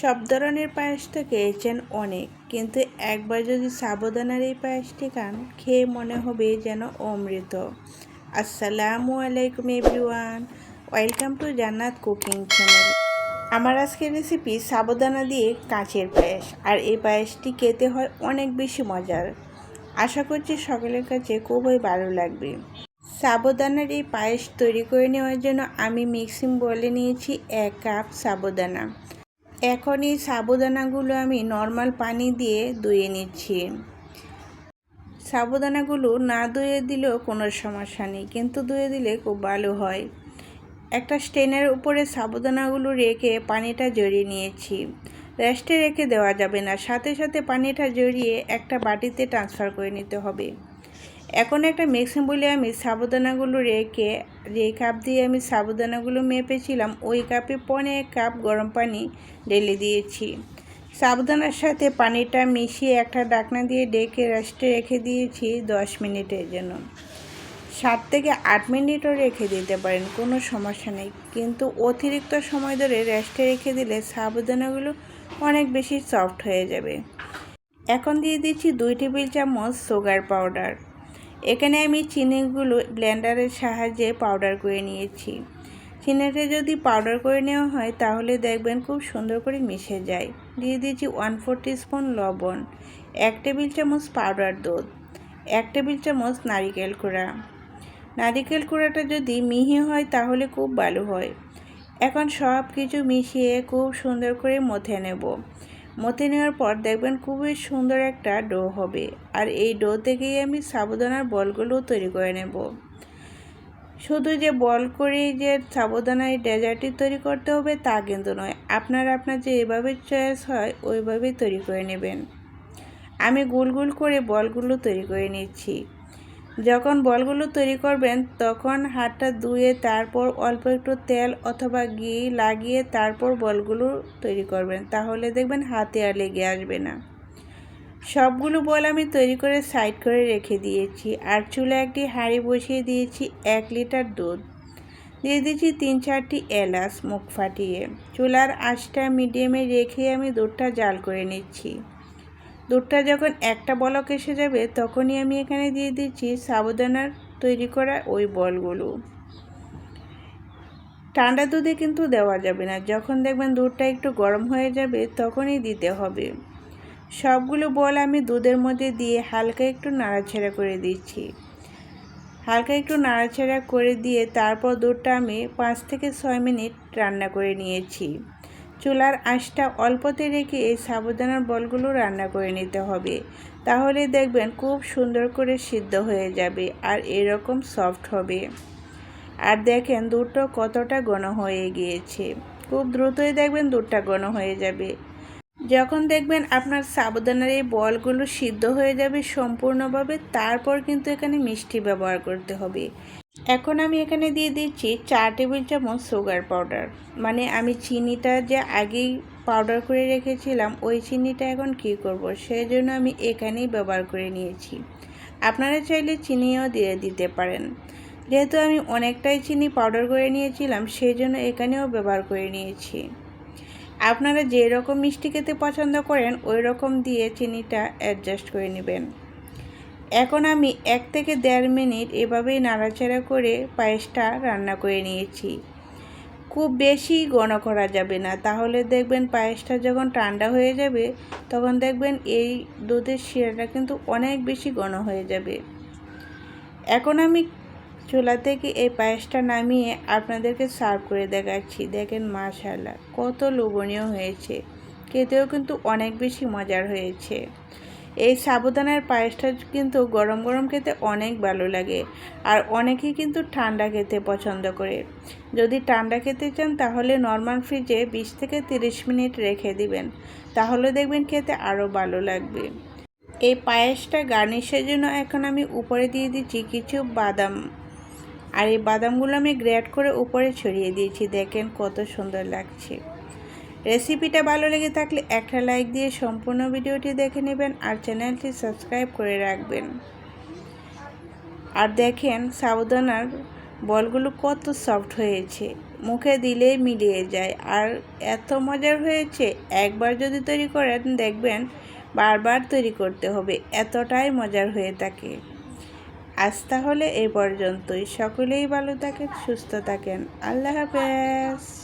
সব ধরনের পায়েস তো খেয়েছেন অনেক, কিন্তু একবার যদি সাবধানার এই পায়েসটি খান, খেয়ে মনে হবে যেন অমৃত। আসসালামু আলাইকুম everyone, welcome to Jannat cooking channel. আমার আজকের রেসিপি সাবধানা দিয়ে কাঁচের পায়েস, আর এই পায়েসটি খেতে হয় অনেক বেশি মজার। আশা করছি সকলের কাছে খুবই ভালো লাগবে। সাবুদানার এই পায়েস তৈরি করে নেওয়ার জন্য আমি মিক্সিং বলে নিয়েছি এক কাপ সাবুদানা এখন এই সাবুদানাগুলো আমি নর্মাল পানি দিয়ে ধুয়ে নিচ্ছি। সাবুদানাগুলো না ধুয়ে দিলেও কোনো সমস্যা নেই, কিন্তু ধুয়ে দিলে খুব ভালো হয়। একটা স্টেনের উপরে সাবুদানাগুলো রেখে পানিটা জড়িয়ে নিয়েছি। রেস্টে রেখে দেওয়া যাবে না, সাথে সাথে পানিটা জড়িয়ে একটা বাটিতে ট্রান্সফার করে নিতে হবে। এখন একটা মিক্সিং বলে আমি সাবুদানাগুলো রেখে, যে কাপ দিয়ে আমি সাবুদানাগুলো মেপেছিলাম, ওই কাপে পনে কাপ গরম পানি ঢেলে দিয়েছি। সাবুদানার সাথে পানিটা মিশিয়ে একটা ডাকনা দিয়ে ডেকে রেস্টে রেখে দিয়েছি দশ মিনিটের জন্য। সাত থেকে আট মিনিটও রেখে দিতে পারেন, কোনো সমস্যা নেই। কিন্তু অতিরিক্ত সময় ধরে রেস্টে রেখে দিলে সাবুদানাগুলো অনেক বেশি সফট হয়ে যাবে। এখন দিয়ে দিচ্ছি দুই টেবিল চামচ সুগার পাউডার এখানে আমি চিনিগুলো ব্লেন্ডারের সাহায্যে পাউডার করে নিয়েছি। চিনিটা যদি পাউডার করে নেওয়া হয়, তাহলে দেখবেন খুব সুন্দর করে মিশে যায়। দিয়ে দিয়েছি ওয়ান ফোর স্পুন লবণ, এক টেবিল চামচ পাউডার দুধ, এক টেবিল চামচ নারিকেল কুড়া। নারিকেল কুড়াটা যদি মিহি হয়, তাহলে খুব ভালো হয়। এখন সব কিছু মিশিয়ে খুব সুন্দর করে মথে নেব। মথে নেওয়ার পর দেখবেন খুবই সুন্দর একটা ডো হবে। আর এই ডো থেকেই আমি সাবুদানার বলগুলো তৈরি করে নেব। শুধু যে বল করেই যে সাবুদানার ডেজার্টটি তৈরি করতে হবে তা কিন্তু নয়, আপনার আপনার যে এভাবে চয়েস হয় ওইভাবেই তৈরি করে নেবেন। আমি গোল গোল করে বলগুলো তৈরি করে নিচ্ছি। যখন বলগুলো তৈরি করবেন, তখন হাতটা ধুয়ে তারপর অল্প একটু তেল অথবা ঘি লাগিয়ে তারপর বলগুলো তৈরি করবেন। তাহলে দেখবেন হাতে আর লেগে আসবে না। সবগুলো বল আমি তৈরি করে সাইড করে রেখে দিয়েছি আর চুলে একটি হাঁড়ি বসিয়ে দিয়েছি এক লিটার দুধ। দিয়ে দিয়েছি তিন চারটি এলাচ মুখ ফাটিয়ে। চুলার আঁচটা মিডিয়ামে রেখে আমি দুধটা জাল করে নিচ্ছি। দুধটা যখন একটা বলক এসে যাবে, তখনই আমি এখানে দিয়ে দিচ্ছি সাবুদানার তৈরি করা ওই বলগুলো। ঠান্ডা দুধে কিন্তু দেওয়া যাবে না। যখন দেখবেন দুধটা একটু গরম হয়ে যাবে, তখনই দিতে হবে। সবগুলো বল আমি দুধের মধ্যে দিয়ে হালকা একটু নাড়াচাড়া করে দিচ্ছি। হালকা একটু নাড়াচাড়া করে দিয়ে তারপর দুধটা আমি পাঁচ থেকে ছয় মিনিট রান্না করে নিয়েছি। চুলার আঁচটা অল্পতে রেখে এই সাবুদানার বলগুলো রান্না করে নিতে হবে। তাহলে দেখবেন খুব সুন্দর করে সিদ্ধ হয়ে যাবে আর এরকম সফট হবে। আর দেখেন দুধটা কতটা ঘন হয়ে গিয়েছে। খুব দ্রুতই দেখবেন দুধটা ঘন হয়ে যাবে। যখন দেখবেন আপনার সাবুদানার এই বলগুলো সিদ্ধ হয়ে যাবে সম্পূর্ণভাবে, তারপর কিন্তু এখানে মিষ্টি ব্যবহার করতে হবে। এখন আমি এখানে দিয়ে দিচ্ছি চার টেবিল চামচ সুগার পাউডার মানে আমি চিনিটা যে আগেই পাউডার করে রেখেছিলাম, ওই চিনিটা এখন কি করব? সেই জন্য আমি এখানেই ব্যবহার করে নিয়েছি। আপনারা চাইলে চিনিও দিয়ে দিতে পারেন। যেহেতু আমি অনেকটাই চিনি পাউডার করে নিয়েছিলাম সেই জন্য এখানেও ব্যবহার করে নিয়েছি। আপনারা যে রকম মিষ্টি খেতে পছন্দ করেন ওই রকম দিয়ে চিনিটা অ্যাডজাস্ট করে নেবেন। এখন আমি এক থেকে দেড় মিনিট এভাবেই নাড়াচাড়া করে পায়েসটা রান্না করে নিয়েছি। খুব বেশি ঘন করা যাবে না। তাহলে দেখবেন পায়েসটা যখন ঠান্ডা হয়ে যাবে, তখন দেখবেন এই দুধের শিরাটা কিন্তু অনেক বেশি ঘন হয়ে যাবে। এখন আমি চুলা থেকে এই পায়েসটা নামিয়ে আপনাদেরকে সার্ভ করে দেখাচ্ছি। দেখেন মাশাল্লাহ কত লোভনীয় হয়েছে। খেতেও কিন্তু অনেক বেশি মজার হয়েছে। এই সাবুদানার পায়েসটা কিন্তু গরম গরম খেতে অনেক ভালো লাগে। আর অনেকেই কিন্তু ঠান্ডা খেতে পছন্দ করে। যদি ঠান্ডা খেতে চান, তাহলে নর্মাল ফ্রিজে বিশ থেকে তিরিশ মিনিট রেখে দিবেন। তাহলে দেখবেন খেতে আরও ভালো লাগবে। এই পায়েসটা গার্নিশের জন্য এখন আমি উপরে দিয়ে দিচ্ছি কিছু বাদাম। আর এই বাদামগুলো আমি গ্রেড করে উপরে ছড়িয়ে দিয়েছি। দেখেন কত সুন্দর লাগছে। রেসিপিটা ভালো লেগে থাকলে একটা লাইক দিয়ে সম্পূর্ণ ভিডিওটি দেখে নেবেন আর চ্যানেলটি সাবস্ক্রাইব করে রাখবেন। আর দেখেন সাবধানার বলগুলো কত সফট হয়েছে। মুখে দিলেই মিলিয়ে যায়। আর এত মজার হয়েছে, একবার যদি তৈরি করেন দেখবেন বারবার তৈরি করতে হবে, এতটাই মজার হয়ে থাকে। আজ তাহলে এ পর্যন্তই। সকলেই ভালো থাকেন, সুস্থ থাকেন। আল্লাহ হাফেজ।